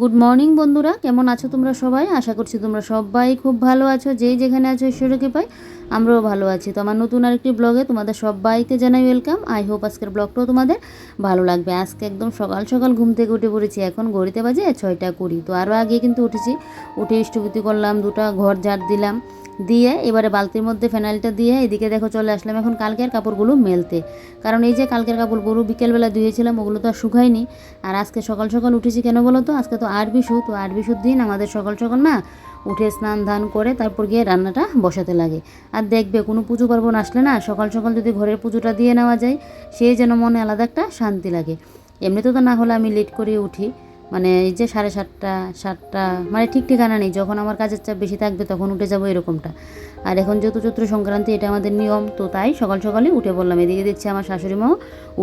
Good morning বন্ধুরা। কেমন আছো তোমরা সবাই? আশা করছি তোমরা সবাই খুব ভালো আছো। যেই যেখানে আছো ঈশ্বরের কৃপায় আমরাও ভালো আছি। তো আমার নতুন আরেকটি ব্লগে তোমাদের সবাইকে জানাই ওয়েলকাম আই হোপ আজকের ব্লগটাও তোমাদের ভালো লাগবে। আজকে একদম সকাল সকাল ঘুম থেকে উঠে পড়েছি। এখন ঘড়িতে বাজে ছয়টা কুড়ি। তো আরও আগে কিন্তু উঠেছি। উঠে ইষ্টভূতি করলাম, দুটা ঘর ঝাড় দিলাম। দিয়ে, এবারে বালতির মধ্যে ফেনাইলটা দিয়ে এদিকে দেখো চলে আসলাম। এখন কালকের কাপড়গুলো মেলতে। কারণ এই যে কালকের কাপড়গুলো বিকেলবেলা ধুয়েছিলাম, ওগুলো তো আর শুকায়নি। আর আজকে সকাল সকাল উঠেছি কেন বলো তো? আজকে তো আট বিশু তো আট বিশুর দিন আমাদের সকাল সকাল না উঠে স্নান ধান করে তারপর গিয়ে রান্নাটা বসাতে লাগে। আর দেখবে কোনো পুজো পার্বণ আসলে না, সকাল সকাল যদি ঘরের পুজোটা দিয়ে নেওয়া যায়, সে যেন মনে আলাদা একটা শান্তি লাগে। এমনিতে তো না হলে আমি লেট করে উঠি। মানে এই যে সাড়ে সাতটা সাতটা মানে ঠিক ঠিকানা নেই। যখন আমার কাজের চাপ বেশি থাকবে তখন উঠে যাব এরকমটা। আর এখন যেহেতু চৈত্র সংক্রান্তি, এটা আমাদের নিয়ম, তো তাই সকাল সকালে উঠে বললাম, এদিকে দেখছি আমার শাশুড়ি মাও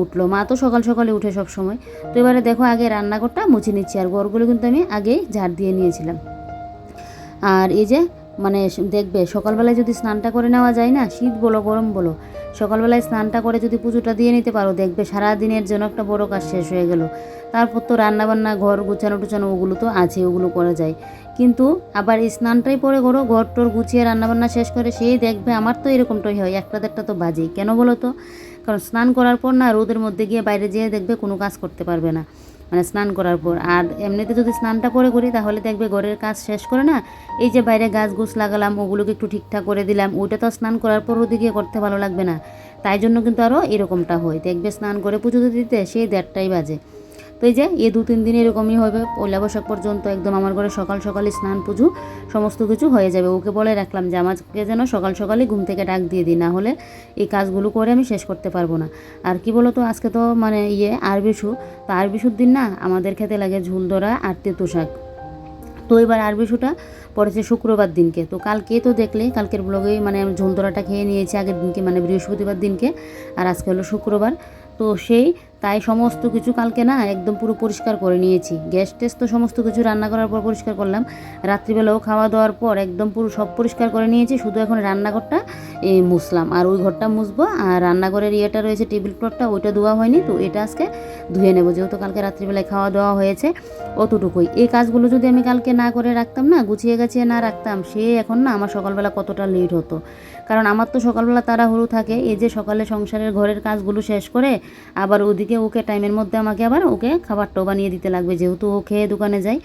উঠল। মা তো সকাল সকালে উঠে সব সময় তো এবারে দেখো, আগে রান্নাঘরটা মুছে নিচ্ছি, আর ঘরগুলো কিন্তু আমি আগেই ঝাড় দিয়ে নিয়েছিলাম। আর এই যে মানে দেখবে, সকালবেলায় যদি স্নানটা করে নেওয়া যায় না, শীত বলো, গরম বলো সকালবেলায় স্নানটা করে যদি পুজোটা দিয়ে নিতে পারো, দেখবে সারা দিনের জন্য একটা বড় কাজ শেষ হয়ে গেল। তারপর তো রান্নাবান্না, ঘর গুছানো টুছানো, ওগুলো তো আছে, ওগুলো করা যায়। কিন্তু আবার এই স্নানটাই পরে করো, ঘর টোর গুছিয়ে রান্নাবান্না শেষ করে সেই দেখবে আমার তো এরকমটাই হয় একটা দেড়টা তো বাজেই। কেন বলো তো? কারণ স্নান করার পর না রোদের মধ্যে গিয়ে বাইরে যেয়ে দেখবে কোনো কাজ করতে পারবে না। মানে স্নান করার পর। আর এমনিতে যদি স্নানটা করে করি, তাহলে দেখবে ঘরের কাজ শেষ করে না, এই যে বাইরে গাছ গুছ লাগালাম, ওগুলোকে একটু ঠিকঠাক করে দিলাম, ওইটা তো স্নান করার পর ওদিকে করতে ভালো লাগবে না। তাই জন্য কিন্তু আরও এরকমটা হয়। দেখবে স্নান করে পুজো দিতে সেই দেড়টাই বাজে। তো এই যে এ দু তিন দিন এরকমই হবে। পয়লা বৈশাখ পর্যন্ত একদম আমার ঘরে সকাল সকালে স্নান, পুজো, সমস্ত কিছু হয়ে যাবে। ওকে বলে রাখলাম যে, আমাকে যেন সকাল সকালে ঘুম থেকে ডাক দিয়ে দিই, না হলে এই কাজগুলো করে আমি শেষ করতে পারব না। আর কি বলো তো আজকে তো মানে ইয়ে আরবিশু তো আরবিশুর দিন না আমাদের খেতে লাগে ঝুল ধরা আর তেঁতু শাক। তো এবার আরবিশুটা পড়েছে শুক্রবার দিনকে। তো কালকে তো দেখলে, কালকের ব্লগে মানে আমি খেয়ে নিয়েছি আগের দিনকে মানে বৃহস্পতিবার দিনকে। আর আজকে হলো শুক্রবার। তো সেই তাই সমস্ত কিছু কালকে না একদম পুরো পরিষ্কার করে নিয়েছি। গ্যাস টেস তো সমস্ত কিছু রান্না করার পর পরিষ্কার করলাম। রাত্রিবেলাও খাওয়া দাওয়ার পর একদম পুরো সব পরিষ্কার করে নিয়েছি, শুধু এখন রান্নাঘরটা মুছলাম। আর ওই ঘরটা মুছবো, আর রান্নাঘরের ইয়েটা রয়েছে টেবিল ক্লথটা, ওইটা ধোয়া হয়নি, তো এটা আজকে ধুয়ে নেব। যেহেতু কালকে রাত্রিবেলায় খাওয়া দাওয়া হয়েছে, অতটুকুই। এই কাজগুলো যদি আমি কালকে না করে রাখতাম না, গুছিয়ে গাছিয়ে না রাখতাম, সে এখন না আমার সকালবেলা কতটা লেট হতো। কারণ আমার তো সকালবেলা তারা তাড়াহুড়ো থাকে, এই যে সকালে সংসারের ঘরের কাজগুলো শেষ করে আবার ওদিকে ওকে টাইমের মধ্যে আমাকে আবার ওকে খাবারটাও বানিয়ে দিতে লাগবে। যেহেতু ও খেয়ে দোকানে যায়,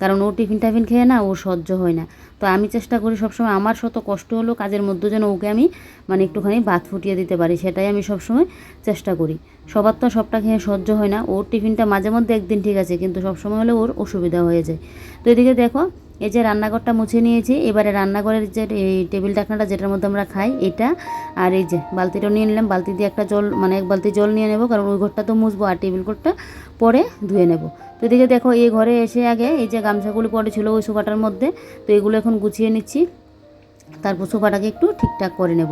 কারণ ও টিফিন টাফিন খেয়ে না, ও সহ্য হয় না। তো আমি চেষ্টা করি সবসময়, আমার শত কষ্ট হলো কাজের মধ্যে যেন ওকে আমি মানে একটুখানি ভাত ফুটিয়ে দিতে পারি, সেটাই আমি সবসময় চেষ্টা করি। সবার তো সবটা খেয়ে সহ্য হয় না, ওর টিফিনটা মাঝে মধ্যে একদিন ঠিক আছে, কিন্তু সবসময় হলে ওর অসুবিধা হয়ে যায়। তো এদিকে দেখো এই যে রান্নাঘরটা মুছে নিয়েছি, এবারে রান্নাঘরের যে এই টেবিল ঢাকনাটা যেটার মধ্যে আমরা খাই, এটা আর এই যে বালতিটা নিয়ে নিলাম, বালতি দিয়ে একটা জল মানে এক বালতি জল নিয়ে নেব, কারণ ওই ঘরটা তো মুছবো আর টেবিল ঘরটা পরে ধুয়ে নেব। তো এদিকে দেখো এই ঘরে এসে আগে এই যে গামছাগুলো পড়েছিল ওই সোফাটার মধ্যে, তো এগুলো এখন গুছিয়ে নিচ্ছি। তারপর সোফাটাকে একটু ঠিকঠাক করে নেব।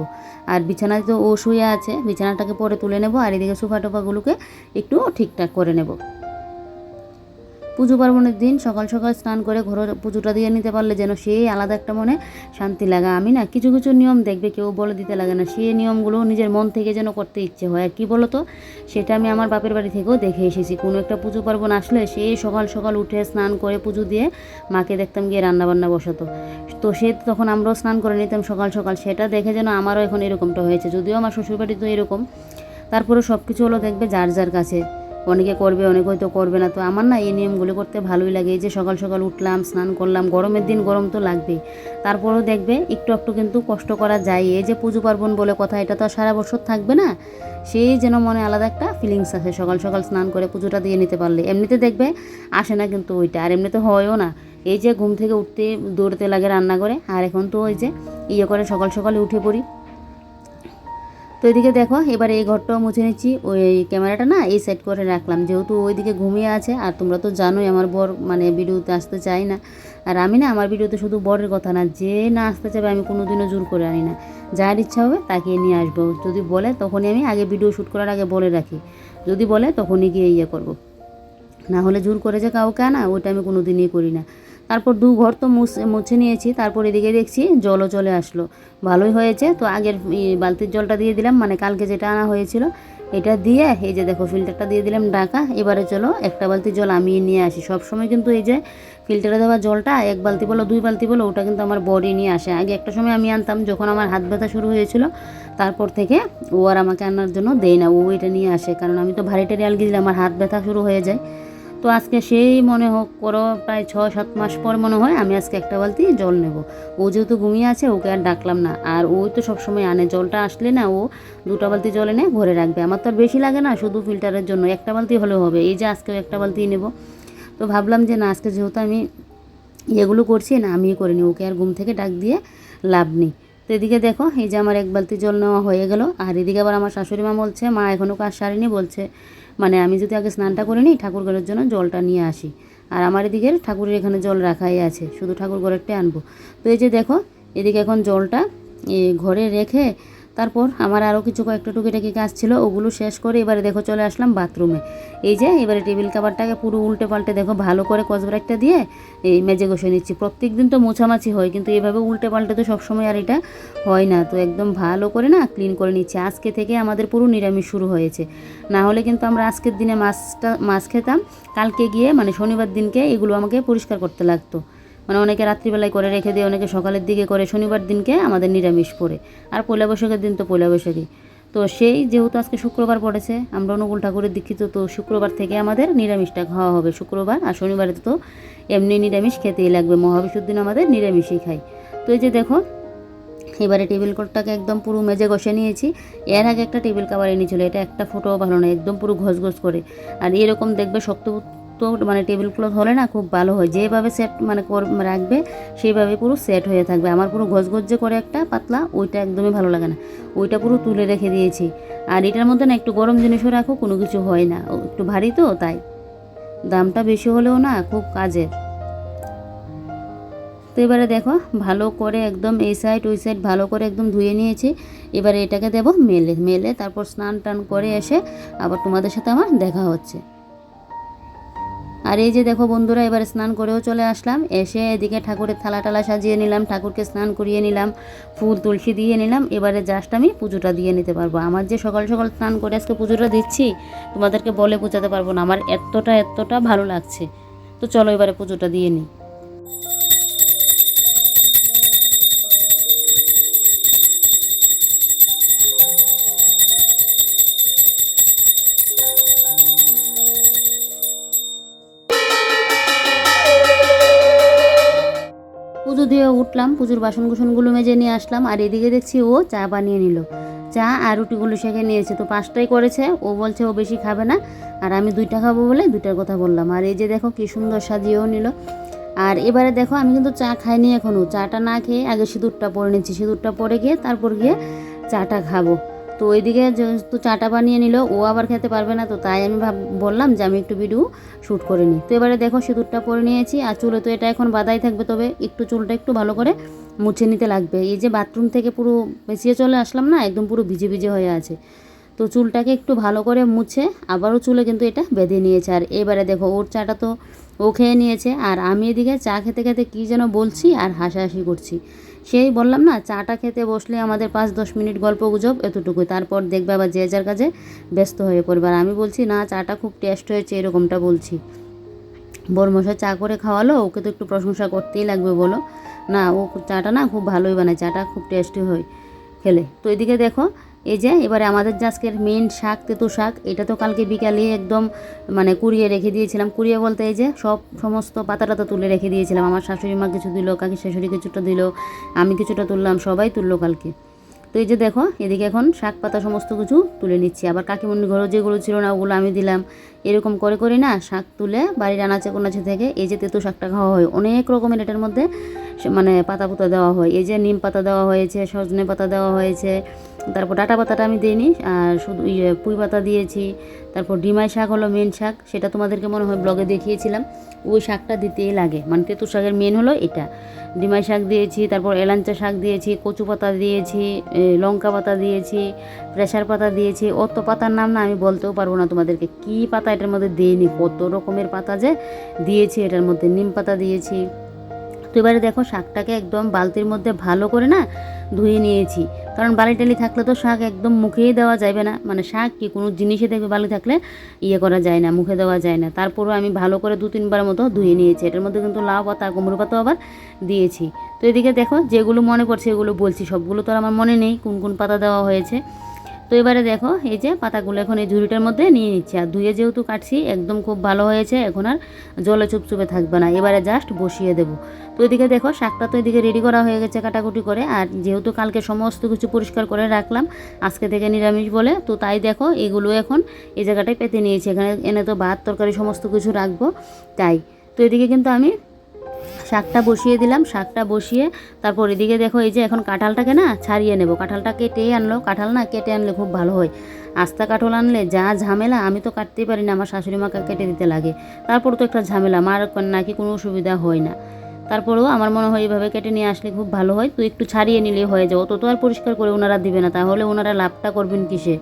আর বিছানায় তো ও শুয়ে আছে, বিছানাটাকে পরে তুলে নেব, আর এদিকে সোফা টোফাগুলোকে একটু ঠিকঠাক করে নেব। পুজো পার্বণের দিন সকাল সকাল স্নান করে ঘরের পুজোটা দিয়ে নিতে পারলে যেন সেই আলাদা একটা মনে শান্তি লাগা। আমি না কিছু কিছু নিয়ম দেখবে, কেউ বলে দিতে লাগে না। সেই নিয়মগুলো নিজের মন থেকে যেন করতে ইচ্ছে হয়। আর কী বলো তো সেটা আমি আমার বাপের বাড়ি থেকেও দেখে এসেছি। কোনো একটা পুজো পার্বণ আসলে সেই সকাল সকাল উঠে স্নান করে পুজো দিয়ে মাকে দেখতাম গিয়ে রান্নাবান্না বসাতো। তো সে তখন আমরাও স্নান করে নিতাম সকাল সকাল। সেটা দেখে যেন আমারও এখন এরকমটা হয়েছে। যদিও আমার শ্বশুরবাড়ি তো এরকম। তারপরে সব কিছু হলো দেখবে যার যার কাছে। অনেকে করবে, অনেকে হয়তো করবে না। তো আমার না এই নিয়মগুলো করতে ভালোই লাগে। এই যে সকাল সকাল উঠলাম, স্নান করলাম, গরমের দিন গরম তো লাগবেই। তারপরেও দেখবে একটু একটু কিন্তু কষ্ট করা যায়। এই যে পুজো পার্বণ বলে কথা, এটা তো সারা বছর থাকবে না। সেই যেন মনে আলাদা একটা ফিলিংস আছে সকাল সকাল স্নান করে পুজোটা দিয়ে নিতে পারলে। এমনিতে দেখবে আসে না কিন্তু ওইটা, আর এমনিতে হয়ও না। এই যে ঘুম থেকে উঠতে দৌড়তে লাগে রান্না করে আর এখন তো ওই যে ইয়ে করে সকাল সকালে উঠে পড়ি। তো এদিকে দেখো, এবার এই ঘরটাও মুছে নিচ্ছি। ওই ক্যামেরাটা না এই সেট করে রাখলাম। যেহেতু ওইদিকে ঘুমিয়ে আছে, আর তোমরা তো জানোই আমার বর মানে ভিডিওতে আসতে চাই না। আর আমি না, আমার ভিডিওতে শুধু বরের কথা না, যে না আসতে চাবে আমি কোনো দিনও জোর করে আনি না। যার ইচ্ছা হবে তাকে নিয়ে আসব। যদি বলে তখনই আমি আগে ভিডিও শ্যুট করার আগে বলে রাখি। যদি বলে তখনই গিয়ে ইয়ে করব। না হলে জোর করে যে কাউকে আনা, ওইটা আমি কোনো দিনই করি না। তারপর দু ঘর তো মুছে মুছে নিয়েছি, তারপর এদিকে দেখছি জলও চলে আসলো। ভালোই হয়েছে, তো আগের বালতির জলটা দিয়ে দিলাম মানে কালকে যেটা আনা হয়েছিল, এটা দিয়ে এই যে দেখো ফিল্টারটা দিয়ে দিলাম ঢাকা, এবারে চলো একটা বালতি জল আমি নিয়ে আসি। সব সময় কিন্তু এই যে ফিল্টারে দেওয়া জলটা, এক বালতি বলো, দুই বালতি বলো, ওটা কিন্তু আমার বডি নিয়ে আসে। আগে একটা সময় আমি আনতাম, যখন আমার হাত ব্যথা শুরু হয়েছিল, তারপর থেকে ও আর আমাকে আনার জন্য দেয় না, ও এটা নিয়ে আসে। কারণ আমি তো ভারী টারি আলগি দিলে আমার হাত ব্যথা শুরু হয়ে যায়। তো আজকে সেই মনে হোক করো প্রায় ছ, সাত মাস পর মনে হয় আমি আজকে একটা বালতি জল নেব। ও যেহেতু ঘুমিয়ে আছে, ওকে আর ডাকলাম না। আর ওই তো সবসময় আনে, জলটা আসলে না ও দুটো বালতি জল এনে ভরে রাখবে। আমার তো আর বেশি লাগে না শুধু ফিল্টারের জন্য, একটা বালতি হলেও হবে। এই যে আজকেও একটা বালতি নেব। তো ভাবলাম যে না, আজকে যেহেতু আমি এগুলো করছি না আমি করে নিই। ওকে আর ঘুম থেকে ডাক দিয়ে লাভ নেই। তো এদিকে দেখো, এই যে আমার এক বালতি জল নেওয়া হয়ে গেল। আর এদিকে আবার আমার শাশুড়ি মা বলছে, মা এখনও কাজ সারেনি, বলছে। মানে আমি যদি আগে স্নানটা করে নিই ঠাকুর ঘরের জন্য জলটা নিয়ে আসি। আর আমার এদিকে ঠাকুরের এখানে জল রাখাই আছে শুধু ঠাকুর ঘরেরটাই আনব। তো এই যে দেখো এদিকে এখন জলটা এ, ঘরে রেখে তারপর আমার আরও কিছু কয়েকটা টুকিটাকি কাজ ছিল, ওগুলো শেষ করে এবারে দেখো চলে আসলাম বাথরুমে। এই যে, এবারে টেবিল কাভারটাকে পুরো উল্টে পাল্টে দেখো, ভালো করে কসব্রাইটটা দিয়ে এই মেজে ঘষে নিচ্ছি। প্রত্যেক দিন তো মোছামাছি হয়, কিন্তু এভাবে উল্টে পাল্টে তো সবসময় আর এটা হয় না। তো একদম ভালো করে না ক্লিন করে নিচ্ছি। আজকে থেকে আমাদের পুরো নিরামিষ শুরু হয়েছে। না হলে কিন্তু আমরা আজকের দিনে মাছটা, মাছ খেতাম, কালকে গিয়ে মানে শনিবার দিনকে এগুলো আমাকে পরিষ্কার করতে লাগতো। মানে অনেকে রাত্রিবেলায় করে রেখে দিয়ে, অনেকে সকালের দিকে করে, শনিবার দিনকে আমাদের নিরামিষ পড়ে। আর পয়লা বৈশাখের দিন তো পয়লা বৈশাখী। তো সেই যেহেতু আজকে শুক্রবার পড়েছে, আমরা অনুকূল ঠাকুরের দীক্ষিত, তো শুক্রবার থেকে আমাদের নিরামিষটা খাওয়া হবে। শুক্রবার আর শনিবারে তো এমনি নিরামিষ খেতেই লাগবে। মহাবিশুর দিন আমাদের নিরামিষই খাই তো এই যে দেখো, এবারে টেবিল কোটটাকে একদম পুরো মেজে ঘষে নিয়েছি। এর আগে একটা টেবিল কাভার এনেছিল, এটা একটা ফোটোও ভালো না, একদম পুরো ঘষ ঘষ করে। আর এরকম দেখবে শক্ত তো মানে টেবিল ক্লথ হলে না খুব ভালো হয়। যেভাবে সেট মানে রাখবে, সেইভাবে পুরো সেট হয়ে থাকবে। আমার পুরো যে করে একটা পাতলা, ওইটা একদমই ভালো লাগে না। ওইটা পুরো তুলে রেখে দিয়েছি। আর এটার মধ্যে না একটু গরম জিনিসও রাখো, কোনো কিছু হয় না। একটু ভারী তো, তাই। দামটা বেশি হলেও না খুব কাজের। তো এবারে দেখো, ভালো করে একদম এই সাইড ওই সাইড ভালো করে একদম ধুয়ে নিয়েছি। এবারে এটাকে দেবো মেলে। মেলে তারপর স্নান টান করে এসে আবার তোমাদের সাথে আমার দেখা হচ্ছে। আর এই যে দেখো বন্ধুরা, এবার স্নান করেও চলে আসলাম। এসে এদিকে ঠাকুরের থালা টালা সাজিয়ে নিলাম, ঠাকুরকে স্নান করিয়ে নিলাম, ফুল তুলসী দিয়ে নিলাম। এবারে জাস্ট আমি পুজোটা দিয়ে নিতে পারব। আমার যে সকাল সকাল স্নান করে আজকে পুজোটা দিচ্ছি, তোমাদেরকে বলে বোঝাতে পারব না। আমার এতটা এতটা ভালো লাগছে। তো চলো এবারে পুজোটা দিয়ে নিই। উঠলাম, পুজোর বাসন কুসনগুলো মেজে নিয়ে আসলাম, আর এদিকে দেখছি ও চা বানিয়ে নিল। চা আর রুটিগুলো সেঁকে নিয়েছে, তো পাঁচটাই করেছে, ও বলছে ও বেশি খাবে না, আর আমি দুইটা খাব বলে দুইটার কথা বললাম। আর এই যে দেখো কী সুন্দর সাজিয়েও নিল। আর এবারে দেখো আমি কিন্তু চা খাইনি এখনও চাটা না খেয়ে আগে সিঁদুরটা পরে নিচ্ছি, সিঁদুরটা পরে গিয়ে তারপর গিয়ে চাটা খাব। তো ওইদিকে যেহেতু চাটা বানিয়ে নিল, ও আবার খেতে পারবে না, তো তাই আমি ভাব বললাম যে আমি একটু ভিডিও শ্যুট করে নিই। তো এবারে দেখো সিঁদুরটা পরে নিয়েছি, আর চুলে তো এটা এখন বাদাই থাকবে, তবে একটু চুলটা একটু ভালো করে মুছে নিতে লাগবে। এই যে বাথরুম থেকে পুরো বেঁচিয়ে চলে আসলাম না, একদম পুরো ভিজে ভিজে হয়ে আছে। তো চুলটাকে একটু ভালো করে মুছে আবারও চুলে কিন্তু এটা বেঁধে নিয়েছে। আর এবারে দেখো ওর চাটা তো ও খেয়ে নিয়েছে, আর আমি এদিকে চা খেতে খেতে কী যেন বলছি আর হাসাহাসি করছি। সেই বললাম না, চাটা খেতে বসলে আমাদের পাঁচ দশ মিনিট গল্প গুজব এতটুকু তারপর দেখবে আবার যে যার কাজে ব্যস্ত হয়ে পড়বে। আর আমি বলছি, না, চাটা খুব টেস্ট হয়েছে, এরকমটা বলছি। বরমশা চা করে খাওয়ালো, ওকে তো একটু প্রশংসা করতেই লাগবে বলো। না, ও চাটা না খুব ভালোই বানায়, চাটা খুব টেস্টি হয় খেলে। তো এদিকে দেখো এই যে, এবারে আমাদের যে আজকের মেন শাক তেঁতু শাক, এটা তো কালকে বিকালে একদম মানে কুড়িয়ে রেখে দিয়েছিলাম। কুড়িয়ে বলতে এই যে, সব সমস্ত পাতা টাতা তুলে রেখে দিয়েছিলাম। আমার শাশুড়ি মা কিছু দিল, কাকি শাশুড়ি কিছুটা দিল, আমি কিছুটা তুললাম, সবাই তুললো কালকে। তো এই যে দেখো, এদিকে এখন শাক পাতা সমস্ত কিছু তুলে নিচ্ছি। আবার কাকিমুনির ঘরও যেগুলো ছিল না, ওগুলো আমি দিলাম। এরকম করে করে না শাক তুলে বাড়ির আনাচে কোনাচে থেকে এই যে তেঁতু শাকটা খাওয়া হয়। অনেক রকমের এটার মধ্যে মানে পাতা পুতা দেওয়া হয়। এই যে নিম পাতা দেওয়া হয়েছে, সজনে পাতা দেওয়া হয়েছে, তারপর ডাটা পাতাটা আমি দিইনি, আর শুধু ইয়ে পুঁই পাতা দিয়েছি, তারপর ডিমাই শাক হলো মেন শাক, সেটা তোমাদেরকে মনে হয় ব্লগে দেখিয়েছিলাম, ওই শাকটা দিতেই লাগে। মানে তেঁতুর শাকের মেন হলো এটা। ডিমাই শাক দিয়েছি, তারপর এলাঞ্চা শাক দিয়েছি, কচু পাতা দিয়েছি লঙ্কা পাতা দিয়েছি প্রেশার পাতা দিয়েছি অত পাতার নাম না, আমি বলতেও পারব না তোমাদেরকে কী পাতা এটার মধ্যে দিইনি, কত রকমের পাতা যে দিয়েছি এটার মধ্যে। নিম পাতা দিয়েছি তো এবারে দেখো শাকটাকে একদম বালতির মধ্যে ভালো করে না ধুয়ে নিয়েছি। কারণ বালি টালি থাকলে তো শাক একদম মুখেই দেওয়া যাবে না। মানে শাক কি কোনো জিনিসে দেখবে বালি থাকলে ইয়ে করা যায় না, মুখে দেওয়া যায় না। তারপরও আমি ভালো করে দু তিনবার মতো ধুয়ে নিয়েছি। এটার মধ্যে কিন্তু লাউ পাতা, কুমড়ো পাতাও আবার দিয়েছি। তো এদিকে দেখো যেগুলো মনে পড়ছে এগুলো বলছি। সবগুলো তো আর আমার মনে নেই। কোন কোন পাতা দেওয়া হয়েছে। তো এবারে দেখো, এই যে পাতাগুলো এখন এই ঝুড়িটার মধ্যে নিয়ে নিচ্ছে। আর ধুয়ে যেহেতু কাটছি, একদম খুব ভালো হয়েছে, এখন আর জলে চুপচুপে থাকবে না। এবারে জাস্ট বসিয়ে দেবো। তো এদিকে দেখো, শাকটা তো এদিকে রেডি করা হয়ে গেছে কাটাকুটি করে। আর যেহেতু কালকে সমস্ত কিছু পরিষ্কার করে রাখলাম, আজকে থেকে নিরামিষ বলে, তো তাই দেখো, এগুলো এখন এই জায়গাটায় পেতে নিয়েছি। এখানে এনে তো ভাত, তরকারি, সমস্ত কিছু রাখব, তাই। তো এদিকে কিন্তু আমি শাকটা বসিয়ে দিলাম, শাকটা বসিয়ে তারপর এদিকে দেখো এই যে এখন কাঁঠালটাকে না ছাড়িয়ে নেব। কাঁঠালটা কেটে আনলো, কাঁঠাল না কেটে আনলে খুব ভালো হয়। আস্তা কাঁঠাল আনলে যা ঝামেলা, আমি তো কাটতেই পারি না, আমার শাশুড়ি মাকে কেটে দিতে লাগে। তারপর তো একটা ঝামেলা, মার নাকি কোনো অসুবিধা হয় না। তারপরেও আমার মনে হয় এইভাবে কেটে নিয়ে আসলে খুব ভালো হয়। তুই একটু ছাড়িয়ে নিলেই হয়ে যায়। অত তো আর পরিষ্কার করে ওনারা দিবে না, তাহলে ওনারা লাভটা করবেন কিসে?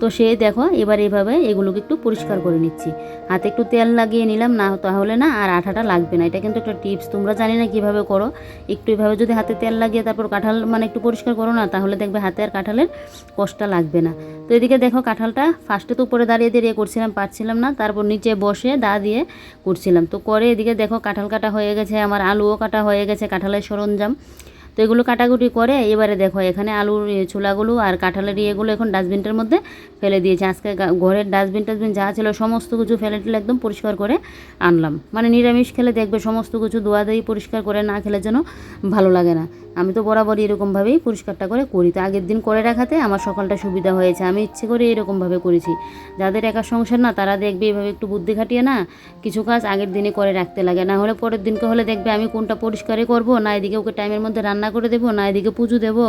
তো সে দেখো, এবার এভাবে এগুলোকে একটু পরিষ্কার করে নিচ্ছি। হাতে একটু তেল লাগিয়ে নিলাম, না তাহলে না আর আঠাটা লাগবে না। এটা কিন্তু একটা টিপস, তোমরা জানি না কীভাবে করো। একটু এভাবে যদি হাতে তেল লাগিয়ে তারপর কাঁঠাল মানে একটু পরিষ্কার করো না, তাহলে দেখবে হাতে আর কাঁঠালের কষ্টটা লাগবে না। তো এদিকে দেখো কাঁঠালটা ফার্স্টে তো উপরে দাঁড়িয়ে দাঁড়িয়ে করছিলাম, পারছিলাম না, তারপর নিচে বসে দা দিয়ে করছিলাম। তো করে এদিকে দেখো কাঁঠাল কাটা হয়ে গেছে, আমার আলুও কাটা হয়ে গেছে, কাঁঠালের সরঞ্জাম। তো এগুলো কাটাকুটি করে এবারে দেখো এখানে আলুর ছোলাগুলো আর কাঁঠালের ইয়েগুলো এখন ডাস্টবিনটার মধ্যে ফেলে দিয়েছি। আজকে ঘরের ডাস্টবিন টাস্টবিন যা ছিল সমস্ত কিছু ফেলে টেলে একদম পরিষ্কার করে আনলাম। মানে নিরামিষ খেলে দেখবে সমস্ত কিছু দোয়া দিয়ে পরিষ্কার করে না খেলে যেন ভালো লাগে না। আমি তো বরাবরই এরকমভাবেই পরিষ্কারটা করে করি। তো আগের দিন করে রাখাতে আমার সকালটা সুবিধা হয়েছে। আমি ইচ্ছে করে এরকমভাবে করেছি। যাদের একা সংসার না তারা দেখবে এভাবে একটু বুদ্ধি খাটিয়ে না কিছু কাজ আগের দিনে করে রাখতে লাগে। না হলে পরের দিনকে হলে দেখবে আমি কোনটা পরিষ্কারই করব, না এদিকে ওকে টাইমের মধ্যে রান্না করে দেবো, না এদিকে পুজো দেবো,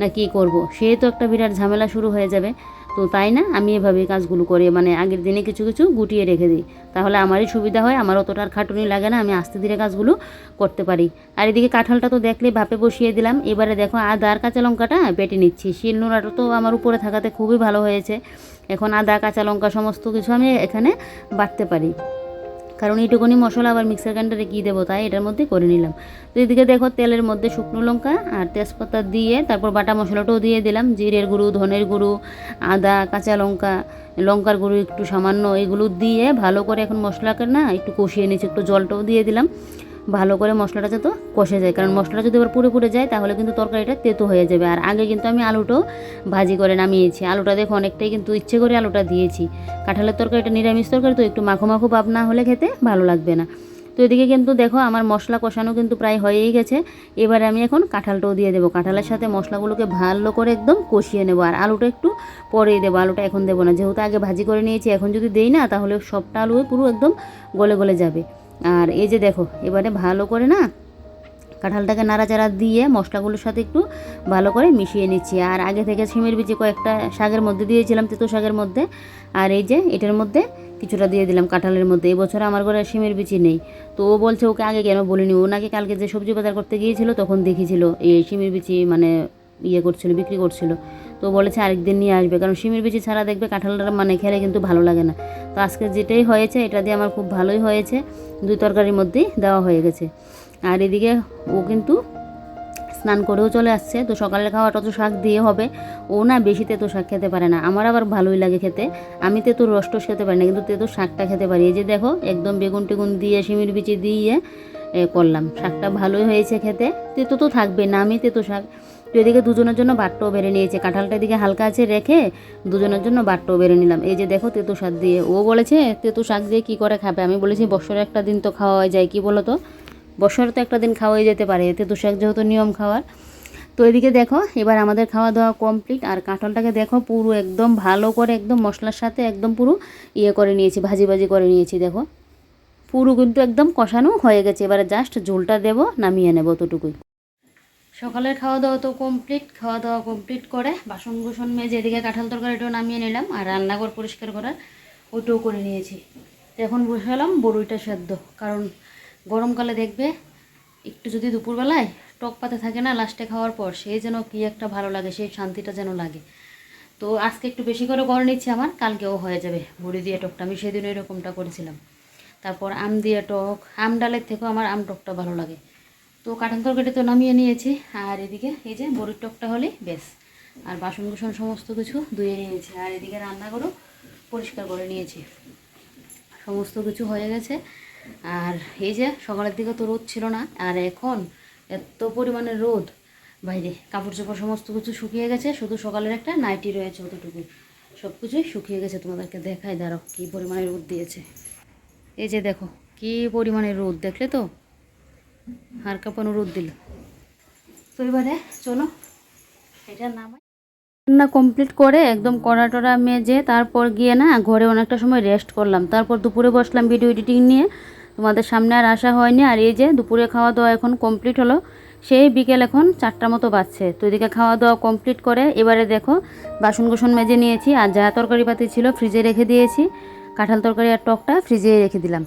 না কি করব। সে তো একটা বিরাট ঝামেলা শুরু হয়ে যাবে। তো তাই না, আমি এভাবেই কাজগুলো করি মানে আগের দিনে কিছু কিছু গুটিয়ে রেখে দিই। তাহলে আমারই সুবিধা হয়, আমার অতটা আর খাটুনি লাগে না, আমি আস্তে ধীরে কাজগুলো করতে পারি। আর এদিকে কাঁঠালটা তো দেখলে ভাপে বসিয়ে দিলাম। এবারে দেখো, আদা আর কাঁচা লঙ্কাটা বেটে নিচ্ছি। শিল নোড়াটা তো আমার উপরে থাকাতে খুবই ভালো হয়েছে। এখন আদা, কাঁচা লঙ্কা সমস্ত কিছু আমি এখানে বাটতে পারি। কারণ এইটুকুনি মশলা আবার মিক্সার গ্রাইন্ডারে কী দেবো, তাই এটার মধ্যে করে নিলাম। তো এদিকে দেখো তেলের মধ্যে শুকনো লঙ্কা আর তেজপাতা দিয়ে তারপর বাটা মশলাটাও দিয়ে দিলাম, জিরের গুঁড়ো, ধনের গুঁড়ো, আদা, কাঁচা লঙ্কা, লঙ্কার গুঁড়ো একটু সামান্য, এগুলো দিয়ে ভালো করে এখন মশলাকে না একটু কষিয়ে নিচ্ছি একটু জলটাও দিয়ে দিলাম। ভালো করে মশলাটা যাতে কষে যায়। কারণ মশলাটা যদি এবার পুড়ে পুড়ে যায়, তাহলে কিন্তু তরকারিটা তেতো হয়ে যাবে। আর আগে কিন্তু আমি আলুটাও ভাজি করে নামিয়েছি। আলুটা দেখো অনেকটাই কিন্তু ইচ্ছে করে আলুটা দিয়েছি। কাঁঠালের তরকারিটা নিরামিষ তরকারি, তো একটু মাখো মাখো ভাব না হলে খেতে ভালো লাগবে না। তো এদিকে কিন্তু দেখো আমার মশলা কষানো কিন্তু প্রায় হয়েই গেছে। এবারে আমি এখন কাঁঠালটাও দিয়ে দেবো। কাঁঠালের সাথে মশলাগুলোকে ভালো করে একদম কষিয়ে নেব। আর আলুটা একটু পরেই দেবো। আলুটা এখন দেবো না। যেহেতু আগে ভাজি করে নিয়েছি, এখন যদি দেই না, তাহলে সবটা আলু পুরো একদম গলে গলে যাবে। আর এই যে দেখো, এবারে ভালো করে না কাঁঠালটাকে নাড়াচাড়া দিয়ে মশলাগুলোর সাথে একটু ভালো করে মিশিয়ে নিচ্ছি। আর আগে থেকে শিমের বিচি কয়েকটা শাকের মধ্যে দিয়েছিলাম, তেতো শাকের মধ্যে। আর এই যে এটার মধ্যে কিছুটা দিয়ে দিলাম কাঁঠালের মধ্যে। এবছর আমার ঘরে শিমের বিচি নেই। তো ও বলছে ওকে আগে কেন বলিনি? ও নাকি কালকে যে সবজি বাজার করতে গিয়েছিল তখন দেখেছিল এই শিমের বিচি মানে ইয়ে করছিল, বিক্রি করছিল। তো বলেছে আরেকদিন নিয়ে আসবে কারণ শিমের বিচি ছাড়া দেখবে কাঁঠালটা মানে খেলে কিন্তু ভালো লাগে না। তো আজকে যেটাই হয়েছে এটা দিয়ে আমার খুব ভালোই হয়েছে। দুই তরকারির মধ্যেই দেওয়া হয়ে গেছে। আর এদিকে ও কিন্তু স্নান করেও চলে আসছে। তো সকালের খাওয়াটা তো শাক দিয়ে হবে। ও না বেশি তেতো শাক খেতে পারে না। আমার আবার ভালোই লাগে খেতে। আমি তেতো রস টস খেতে পারি না কিন্তু তেতো শাকটা খেতে পারি। এই যে দেখো একদম বেগুন টেগুন দিয়ে শিমির বিচি দিয়ে এ, করলাম। শাকটা ভালোই হয়েছে খেতে। তেতো তো থাকবে না আমি তেতো শাক এদিকে দুজনের জন্য বাটটাও বেড়ে নিয়েছে। কাঁঠালটা এদিকে হালকা আছে রেখে দুজনের জন্য বাটটাও বেড়ে নিলাম। এই যে দেখো তেঁতু শাক দিয়ে। ও বলেছে তেঁতু শাক দিয়ে কী করে খাবে? আমি বলেছি বছরে একটা দিন তো খাওয়া যায়, কি বলো তো বছরে তো একটা দিন খাওয়াই যেতে পারে। তেতো শাক যেহেতু নিয়ম খাওয়ার। তো এদিকে দেখো, এবার আমাদের খাওয়া দাওয়া কমপ্লিট। আর কাঁঠালটাকে দেখো পুরো একদম ভালো করে, একদম মশলার সাথে একদম পুরো ইয়ে করে নিয়েছি, ভাজি ভাজি করে নিয়েছি, দেখো। পুরো কিন্তু একদম কষানো হয়ে গেছে। এবারে জাস্ট ঝোলটা দেবো, নামিয়ে নেব অতটুকুই সকালের খাওয়া দাওয়া তো কমপ্লিট খাওয়া দাওয়া কমপ্লিট করে বাসন কুসন মেজে এদিকে কাঁঠাল তরকারিটাও নামিয়ে নিলাম আর রান্নাঘর পরিষ্কার করার ওইটাও করে নিয়েছি। তো এখন বসালাম বড়ইটা সেদ্ধ, কারণ গরমকালে দেখবে একটু যদি দুপুরবেলায় টক পাতে থাকে না লাস্টে খাওয়ার পর সেই যেন কী একটা ভালো লাগে, সেই শান্তিটা যেন লাগে। তো আজকে একটু বেশি করে করে নিচ্ছি আমার, কালকেও হয়ে যাবে। বড়ি দিয়ে টকটা আমি সেদিন এরকমটা করেছিলাম। তারপর আম দিয়ে টক, আম ডালের থেকেও আমার আম টকটা ভালো লাগে। তো কাঁঠাল তরকারি তো নামিয়ে নিয়েছি, আর এদিকে এই যে বড়ির টকটা হলে বেশ। আর বাসন কুসন সমস্ত কিছু ধুয়ে নিয়েছি, আর এদিকে রান্নাঘরও পরিষ্কার করে নিয়েছি। সমস্ত কিছু হয়ে গেছে, আর এই যে সকালের দিকে তো রোদ ছিল না, আর এখন এত পরিমাণে রোদ। বাইরে কাপড় চোপড় সমস্ত কিছু শুকিয়ে গেছে, শুধু সকালের একটা নাইটি রয়েছে অতটুকু। সব কিছুই শুকিয়ে গেছে তোমাদেরকে দেখাই দাঁড়ো কী পরিমাণে রোদ দিয়েছে। এই যে দেখো, কী পরিমাণে রোদ, দেখলে তো? হার কাঁপানো রোদ দিল। তো চলো এটা নামাই রান্না কমপ্লিট করে একদম কড়া টড়া মেজে তারপর গিয়ে না ঘরে অনেকটা সময় রেস্ট করলাম। তারপর দুপুরে বসলাম ভিডিও এডিটিং নিয়ে। তোমাদের সামনে আর আসা হয়নি। আর এই যে দুপুরে খাওয়া দাওয়া এখন কমপ্লিট হলো, সেই বিকেল এখন চারটার মতো বাজছে। তো এদিকে খাওয়া দাওয়া কমপ্লিট করে এবারে দেখো বাসন কুসন মেজে নিয়েছি। আর যা তরকারি পাতি ছিল ফ্রিজে রেখে দিয়েছি। কাঁঠাল তরকারি আর টকটা ফ্রিজে রেখে দিলাম।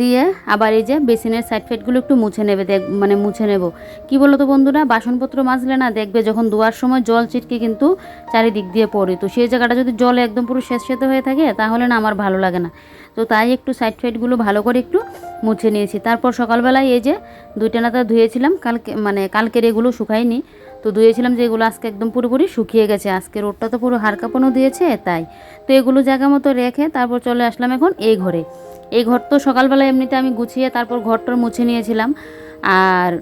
দিয়ে আবার এই যে বেসিনের সাইড ফাইডগুলো একটু মুছে নেবে, দেখ মানে মুছে নেব। কি বলো তো বন্ধুরা, বাসনপত্র মাজলে না দেখবে যখন ধোয়ার সময় জল ছিটকে কিন্তু চারিদিক দিয়ে পড়ে। তো সেই জায়গাটা যদি জলে একদম পুরো শেষ সেতে হয়ে থাকে, তাহলে না আমার ভালো লাগে না। তো তাই একটু সাইড ফাইডগুলো ভালো করে একটু মুছে নিয়েছি। তারপর সকালবেলায় এই যে দুইটা নাতা ধুয়েছিলাম, কালকে মানে কালকের এগুলো শুকায়নি। তো ধুয়েছিলাম যে এগুলো আজকে একদম পুরোপুরি শুকিয়ে গেছে। আজকে রোডটা তো পুরো হাড় কাঁপানো দিয়েছে, তাই। তো এগুলো জায়গা মতো রেখে তারপর চলে আসলাম এখন এই ঘরে। এই ঘর তো সকালবেলা এমনিতে আমি গুছিয়ে তারপর ঘরটার মুছে নিয়েছিলাম। আর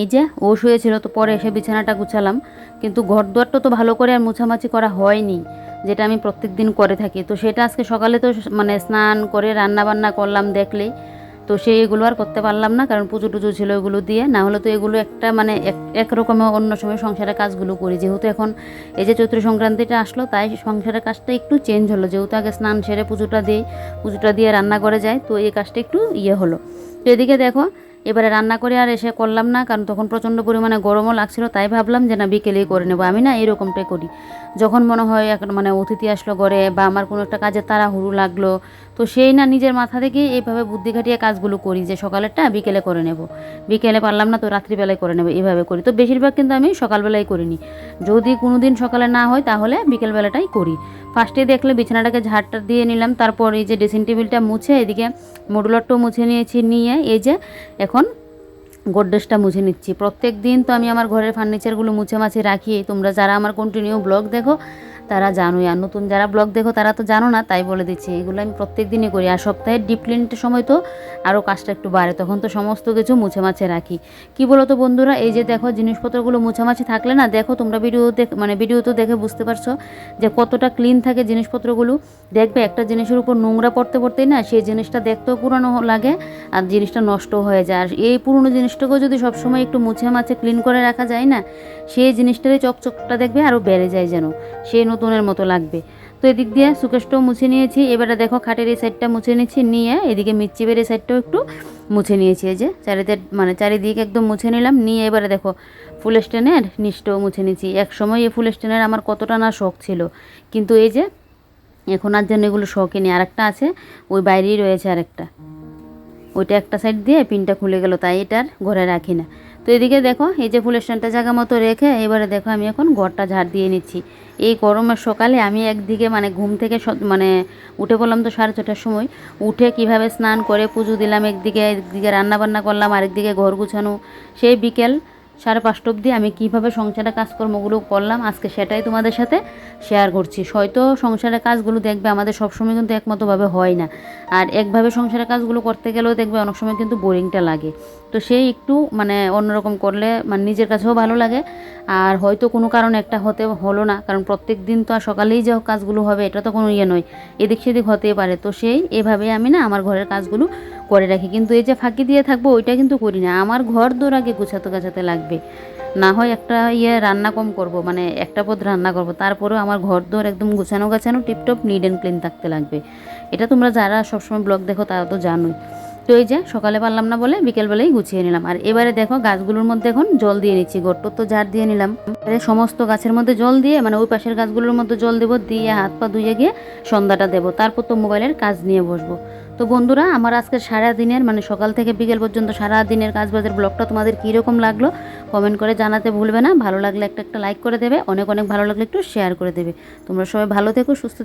এই যে ও শুয়েছিল তো পরে এসে বিছানাটা গুছালাম। কিন্তু ঘর দুয়ারটা তো ভালো করে আর মুছামাছি করা হয়নি, যেটা আমি প্রত্যেক দিন করে থাকি। তো সেটা আজকে সকালে তো মানে স্নান করে রান্না বান্না করলাম দেখলেই। তো সেই এগুলো আর করতে পারলাম না, কারণ পুজো টুজো ছিল এগুলো দিয়ে। না হলে তো এগুলো একটা মানে এক- একরকমের অন্য সময় সংসারের কাজগুলো করি। যেহেতু এখন এই যে চৈত্র সংক্রান্তিটা আসলো, তাই সংসারের কাজটা একটু চেঞ্জ হলো। যেহেতু আগে স্নান সেরে পুজোটা দিই, পুজোটা দিয়ে রান্না করে যায় তো এই কাজটা একটু ইয়ে হলো। তো এদিকে দেখো, এবারে রান্না করে আর এসে করলাম না, কারণ তখন প্রচণ্ড পরিমাণে গরমও লাগছিল, তাই ভাবলাম যে না, বিকেলেই করে নেব। আমি না এরকমটাই করি। যখন মনে হয় মানে অতিথি আসলো ঘরে বা আমার কোনো একটা কাজে তাড়াহুড়ো লাগল তো সেই না নিজের মাথা থেকে এইভাবে বুদ্ধি খাটিয়ে কাজগুলো করি যে সকালেরটা বিকেলে করে নেব। বিকেলে পারলাম না তো রাত্রিবেলায় করে নেব, এইভাবে করি। তো বেশিরভাগ কিন্তু আমি সকালবেলায় করিনি। যদি কোনো দিন সকালে না হয় তাহলে বিকেলবেলাটাই করি। ফার্স্টে দেখলে বিছানাটাকে ঝাড়টা দিয়ে নিলাম, তারপর এই যে ড্রেসিং টেবিলটা মুছে এদিকে মডুলারটাও মুছে নিয়েছি, নিয়ে এই যে এখন গোড্রেজটা মুছে নিচ্ছি। প্রত্যেক দিন তো আমি আমার ঘরের ফার্নিচারগুলো মুছে মাছে রাখি। তোমরা যারা আমার কন্টিনিউ ব্লগ দেখো তারা জানোই। আর নতুন যারা ব্লগ দেখো, তারা তো জানো না, তাই বলে দিচ্ছি। এগুলো আমি প্রত্যেক দিনই করি। আর সপ্তাহে ডিপ ক্লিনের সময় তো আরও কাজটা একটু বাড়ে, তখন তো সমস্ত কিছু মুছে মাছে রাখি। কি বলো তো বন্ধুরা, এই যে দেখো জিনিসপত্রগুলো মুছামাছি থাকলে না, দেখো তোমরা ভিডিও দেখ মানে ভিডিও তো দেখে বুঝতে পারছ যে কতটা ক্লিন থাকে জিনিসপত্রগুলো। দেখবে একটা জিনিসের উপর নোংরা পড়তে পড়তেই না, সেই জিনিসটা দেখতেও পুরানো লাগে আর জিনিসটা নষ্ট হয়ে যায়। আর এই পুরনো জিনিসটাকেও যদি সবসময় একটু মুছে মাছে ক্লিন করে রাখা যায় না, সেই জিনিসটারই চকচকটা দেখবে আরও বেড়ে যায় যেন। সেই নতুনের মতো লাগবে। তো এদিক দিয়ে সুকেশটাও মুছে নিয়েছি। এবারে দেখো খাটের এই সাইডটা মুছে নিয়েছি নিয়ে এদিকে মির্চিবের এই সাইডটাও একটু মুছে নিয়েছি। এই যে চারিদিক মানে চারিদিক একদম মুছে নিলাম, নিয়ে এবারে দেখো ফুল স্ট্যান্ডের নিচটাও মুছে নিয়েছি। এক সময় এই ফুল স্ট্যান্ডের আমার কতটা না শখ ছিল, কিন্তু এই যে এখন আর জন্য এগুলো শখে নেই। আরেকটা আছে, ওই বাইরেই রয়েছে আরেকটা। ওইটা একটা সাইড দিয়ে পিনটা খুলে গেল, তাই এটার ঘরে রাখি না। এদিকে দেখো, এই যে ফুলের স্ট্যান্ডটা জায়গা মতো রেখে এবারে দেখো আমি এখন ঘরটা ঝাড় দিয়ে নিচ্ছি। এই গরমের সকালে আমি একদিকে মানে ঘুম থেকে মানে উঠে পড়লাম তো সাড়ে ছটার সময়, উঠে কীভাবে স্নান করে পুজো দিলাম, একদিকে একদিকে রান্না বান্না করলাম, আরেকদিকে ঘর গুছানো। সেই বিকেল সাড়ে পাঁচটা অবধি আমি কীভাবে সংসারের কাজকর্মগুলো করলাম, আজকে সেটাই তোমাদের সাথে শেয়ার করছি। হয়তো সংসারের কাজগুলো দেখবে, আমাদের সবসময় কিন্তু একমতোভাবে হয় না। আর একভাবে সংসারের কাজগুলো করতে গেলেও দেখবে অনেক সময় কিন্তু বোরিংটা লাগে। তো সেই একটু মানে অন্যরকম করলে মানে নিজের কাছেও ভালো লাগে। আর হয়তো কোনো কারণে একটা হতে হলো না, কারণ প্রত্যেক দিন তো আর সকালেই যে কাজগুলো হবে, এটা তো কোনো ইয়ে নয়। এদিক সেদিক হতেই পারে। তো সেই এভাবে আমি না আমার ঘরের কাজগুলো করে রাখি। কিন্তু এই যে ফাঁকি দিয়ে থাকব, ওইটা কিন্তু করি না। আমার ঘর দৌড় আগে গুছাতে গাছাতে লাগবে। না হয় একটা ইয়ে রান্না কম করব মানে একটা পদ রান্না করব। তারপরেও আমার ঘর দৌড় একদম গুছানো গাছানো টিপটপ, নিড অ্যান্ড ক্লিন থাকতে লাগবে। এটা তোমরা যারা সবসময় ব্লগ দেখো, তারা তো জানোই। তো এই যে সকালে পারলাম না বলে বিকেলবেলায় গুছিয়ে নিলাম। আর এবারে দেখো গাছগুলোর মধ্যে এখন জল দিয়ে নিচ্ছি গট্টর তো জার দিয়ে নিলাম। এবারে সমস্ত গাছের মধ্যে জল দিয়ে মানে ওই পাশের গাছগুলোর মধ্যে জল দেবো, দিয়ে হাত পা ধুয়ে গিয়ে সন্ধ্যাটা দেবো। তারপর তো মোবাইলের কাজ নিয়ে বসবো। তো বন্ধুরা, আমার আজকে সারা দিনের মানে সকাল থেকে বিকেল পর্যন্ত সারা দিনের কাজ বাজের ব্লগটা তোমাদের কীরকম লাগল কমেন্ট করে জানাতে ভুলবে না। ভালো লাগলে একটা একটা লাইক করে দেবে, অনেক অনেক ভালো লাগলে একটু শেয়ার করে দেবে। তোমরা সবাই ভালো থেকো, সুস্থ।